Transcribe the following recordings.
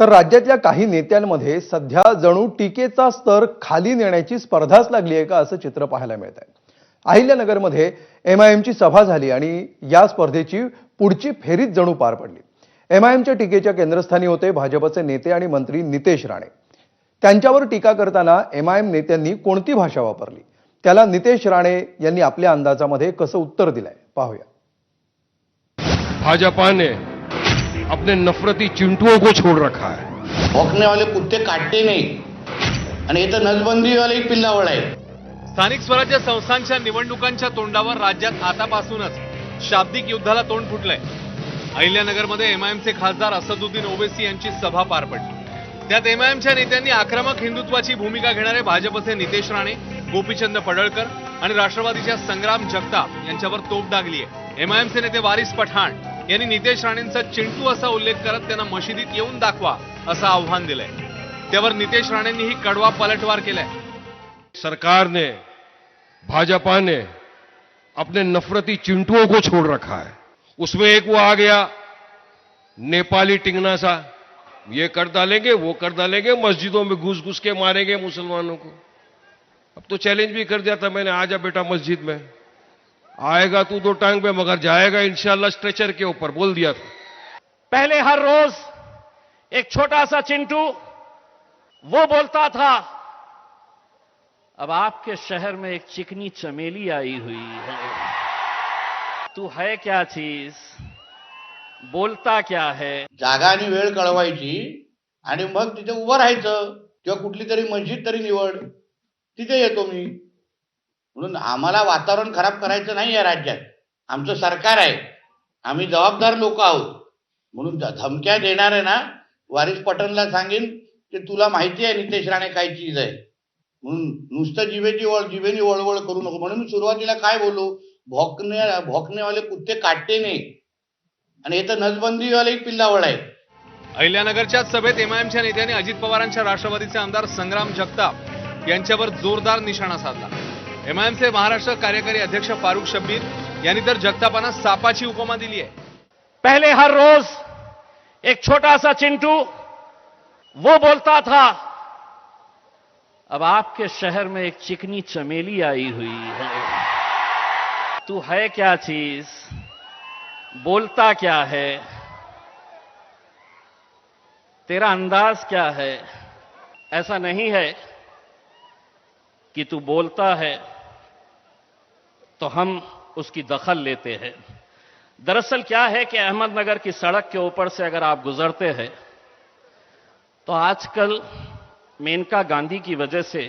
तर राज्यातल्या काही नेत्यांमध्ये सध्या जणू टीकेचा स्तर खाली नेण्याची स्पर्धाच लागली आहे का असं चित्र पाहायला मिळत आहे. अहिल्यानगरमध्ये एम आय एमची सभा झाली आणि या स्पर्धेची पुढची फेरीच जणू पार पडली. एम आय एमच्या टीकेच्या केंद्रस्थानी होते भाजपचे नेते आणि मंत्री नितेश राणे. त्यांच्यावर टीका करताना एम आय एम नेत्यांनी कोणती भाषा वापरली? त्याला नितेश राणे यांनी आपल्या अंदाजामध्ये कसं उत्तर दिलंय? पाहूया. भाजपाने अपने नफरती चिंटुओं को छोड़ रखा है। भोकने वाले कुत्ते काटते नाही। आणि इथं नसबंदी वाले पिल्लावळ आहे स्थानिक स्वराज्य संस्थांच्या निवडणुकांच्या तोंडावर राज्यात आतापासूनच शाब्दिक युद्धाला तोंड फुटलंय. अहिल्यानगरमध्ये एमआयएमचे खासदार असदुद्दीन ओवेसी यांची सभा पार पडली. त्यात एमआयएमच्या नेत्यांनी आक्रमक हिंदुत्वाची भूमिका घेणारे भाजपचे नितेश राणे गोपीचंद पडळकर आणि राष्ट्रवादीच्या संग्राम जगताप यांच्यावर तोफ डागली आहे एमआयएमचे नेते वारिस पठाण यांनी नितेश राणेंचा चिंटू असा उल्लेख करत त्यांना मशिदीत येऊन दाखवा, असं आव्हान दिलंय. त्यावर नितेश राणेंनीही कडवा पलटवार केलाय. सरकार ने भाजपा ने अपने नफरती चिंटुओं को छोड़ रखा है। उसमें एक वो आ गया, नेपाली टिंगना सा। ये कर डालेंगे, वो कर डालेंगे, मस्जिदों में घुस घुस के मारेंगे मुसलमानों को। अब तो चैलेंज भी कर दिया था मैंने, आ जा बेटा मस्जिद में। आएगा तू दो टांग पे मगर जाएगा इंशाल्लाह स्ट्रेचर के ऊपर बोल दिया था। पहले हर रोज एक छोटा सा चिंटू वो बोलता था अब आपके शहर में एक चिकनी चमेली आई हुई है। तू है क्या चीज? बोलता क्या है? जागा आणि वेळ कळवायची आणि मग तिथे उभं राहायचं किंवा कुठली तरी मस्जिद तरी निवड. तिथे येतो मी. म्हणून आम्हाला वातावरण खराब करायचं नाही या राज्यात. आमचं सरकार आहे. आम्ही जबाबदार लोक आहोत. म्हणून ध- धमक्या देणार आहे ना वारिस पटनला सांगेन की तुला माहिती आहे नितेश राणे काय चीज आहे. म्हणून नुसतं जिभेची वळ जिभेनी वळवळ करू नको. म्हणून मी सुरुवातीला काय बोलू भोकने भोकनेवाले कुत्ते काटते नाही. आणि इथं नसबंदीवाले पिल्लावळ आहे. अहिल्यानगरच्या सभेत एमआयएमच्या नेत्यांनी अजित पवारांच्या राष्ट्रवादीचे आमदार संग्राम जगताप यांच्यावर जोरदार निशाणा साधला. एमआयएमचे महाराष्ट्र कार्यकारी अध्यक्ष फारुख शब्बीर यांनी तर जगतापांना सापाची उपमा दिली आहे. पहले हर रोज एक छोटा सा चिंटू, वो बोलता था, अब आपके शहर में एक चिकनी चमेली आई हुई है। तू है क्या चीज़? बोलता क्या है? तेरा अंदाज क्या है? ऐसा नहीं है कि तू बोलता है। तो हम उसकी दखल लेते हैं। दरअसल क्या है कि अहमदनगर की सड़क के ऊपर से अगर आप गुजरते हैं तो आजकल मेनका गांधी की वजह से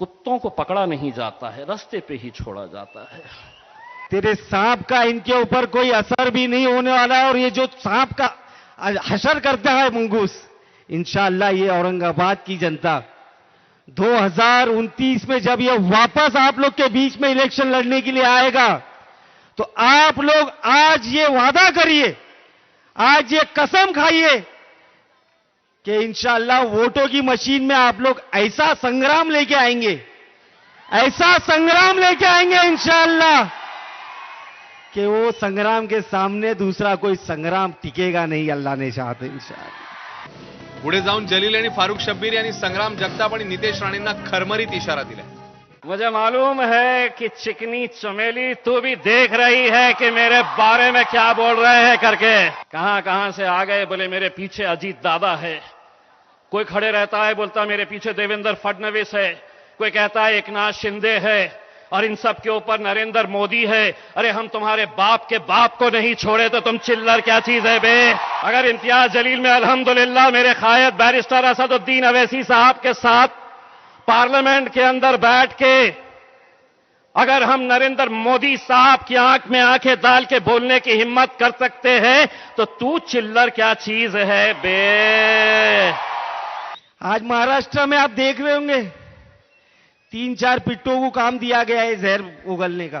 कुत्तों को पकड़ा नहीं जाता है, रास्ते पे ही छोड़ा जाता है। तेरे सांप का इनके ऊपर कोई असर भी नहीं होने वाला है, और ये जो सांप का हशर करता है मंगूस इंशाला ये औरंगाबाद की जनता 2029 में जब ये वापस आप लोग के बीच में इलेक्शन लड़ने के लिए आएगा तो आप लोग आज ये वादा करिए, आज ये कसम खाइए कि इंशाला वोटों की मशीन में आप लोग ऐसा संग्राम लेके आएँगे, ऐसा संग्राम लेके आएँगे इंशाला कि वो संग्राम के सामने दूसरा कोई संग्राम टिकेगा नहीं, अल्लाह ने चाहते, इंशाल्लाह। पुढे जाऊन जलील आणि फारुख शब्बीर यांनी संग्राम जगताप आणि नितेश राणेंना खरमरीत इशारा दिला मुझे मालूम है कि चिकनी चमेली तू भी देख रही है कि मेरे बारे में क्या बोल रहे हैं करके। कहाँ कहाँ से आ गए बोले, मेरे पीछे अजीत दादा है। कोई खड़े रहता है बोलता, मेरे पीछे देवेंद्र फडणवीस है। कोई कहता है एकनाथ शिंदे है। और इन सब के ऊपर नरेंद्र मोदी है। अरे, हम तुम्हारे बाप के बाप को नहीं छोड़े तो तुम चिल्लर क्या चीज़ है बे? अगर इम्तियाज़ जलील में अल्हम्दुलिल्लाह मेरे खायद बैरिस्टर असदुद्दीन अवैसी साहब के साथ पार्लियामेंट के अंदर बैठ के अगर हम नरेंद्र मोदी साहब की आँख में आँखें डाल के बोलने की हिम्मत कर सकते हैं तो तू चिल्लर क्या चीज़ है बे? आज महाराष्ट्र में आप देख रहे होंगे। तीन चार पिट्टों को काम दिया गया है जहर उगलने का।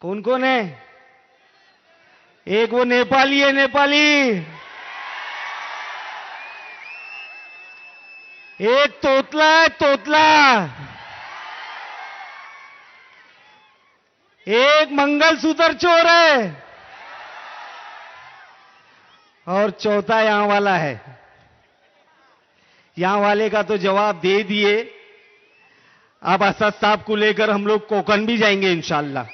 कौन कौन है? एक वो नेपाली है, नेपाली। एक तोतला है, तोतला। एक मंगलसूत्र चोर है। और चौथा यहाँ वाला है। यहां वाले का तो जवाब दे दिए। अब असद साहब को लेकर हम लोग कोकण भी जाएंगे इंशाल्लाह।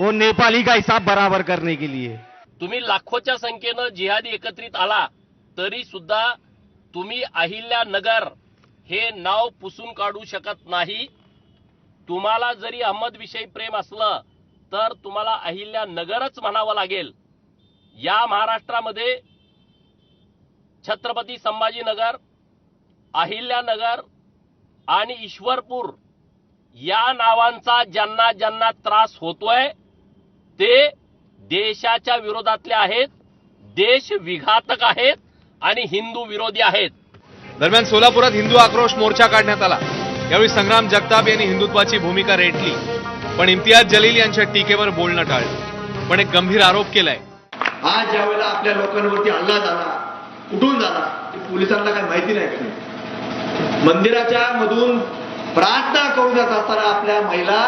वो नेपाली का हिसाब बराबर करने के लिए। तुम्ही लाखोच्या संख्येनं जिहादी एकत्रित आला तरी सुद्धा तुम्ही अहिल्यानगर हे नाव पुसून काढू शकत नाही. तुम्हाला जरी अहमद विषयी प्रेम असलं तर तुम्हाला अहिल्या नगरच म्हणावं लागेल. या महाराष्ट्रामध्ये छत्रपती संभाजीनगर अहिल्यानगर आणि ईश्वरपूर या नावांचा ज्यांना ज्यांना त्रास होतोय ते देशाच्या विरोधातले आहेत देश विघातक आहेत आणि हिंदू विरोधी आहेत. दरम्यान सोलापुरात हिंदू आक्रोश मोर्चा काढण्यात आला. यावेळी संग्राम जगताप यांनी हिंदुत्वाची भूमिका रेटली. पण इम्तियाज जलील यांच्या टीकेवर बोलणं टाळलं. पण एक गंभीर आरोप केलाय. आज ज्या वेळेला आपल्या लोकांवरती हल्ला झाला कुठून झाला पोलिसांना काही माहिती नाही? मंदिराच्या मधून प्रार्थना करून जात असताना आपल्या महिला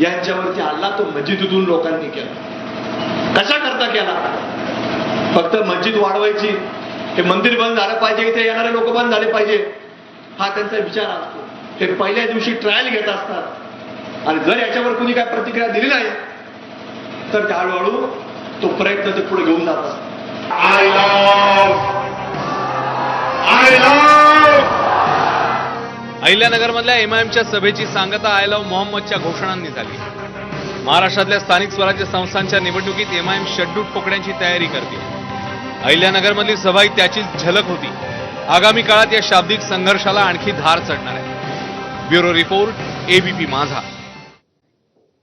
यांच्यावरती हल्ला तो मस्जिदीतून लोकांनी केला. कशा करता केला? फक्त मस्जिद वाढवायची हे मंदिर बंद झालं पाहिजे इथे येणारे लोक बंद झाले पाहिजे हा त्यांचा विचार असतो. ते पहिल्या दिवशी ट्रायल घेत असतात. आणि जर याच्यावर कुणी काय प्रतिक्रिया दिली नाही तर ते हळूहळू तो प्रयत्न ते पुढे घेऊन जात असतात. अहिल्यानगरमधल्या एमआयएमच्या सभेची सांगता आय लव्ह मोहम्मदच्या घोषणांनी झाली. महाराष्ट्रातल्या स्थानिक स्वराज्य संस्थांच्या निवडणुकीत एमआयएम शड्डूट ठोकण्याची तयारी करते. अहिल्यानगरमधली सभा ही त्याचीच झलक होती. आगामी काळात या शाब्दिक संघर्षाला आणखी धार चढणार आहे. ब्युरो रिपोर्ट एबीपी माझा.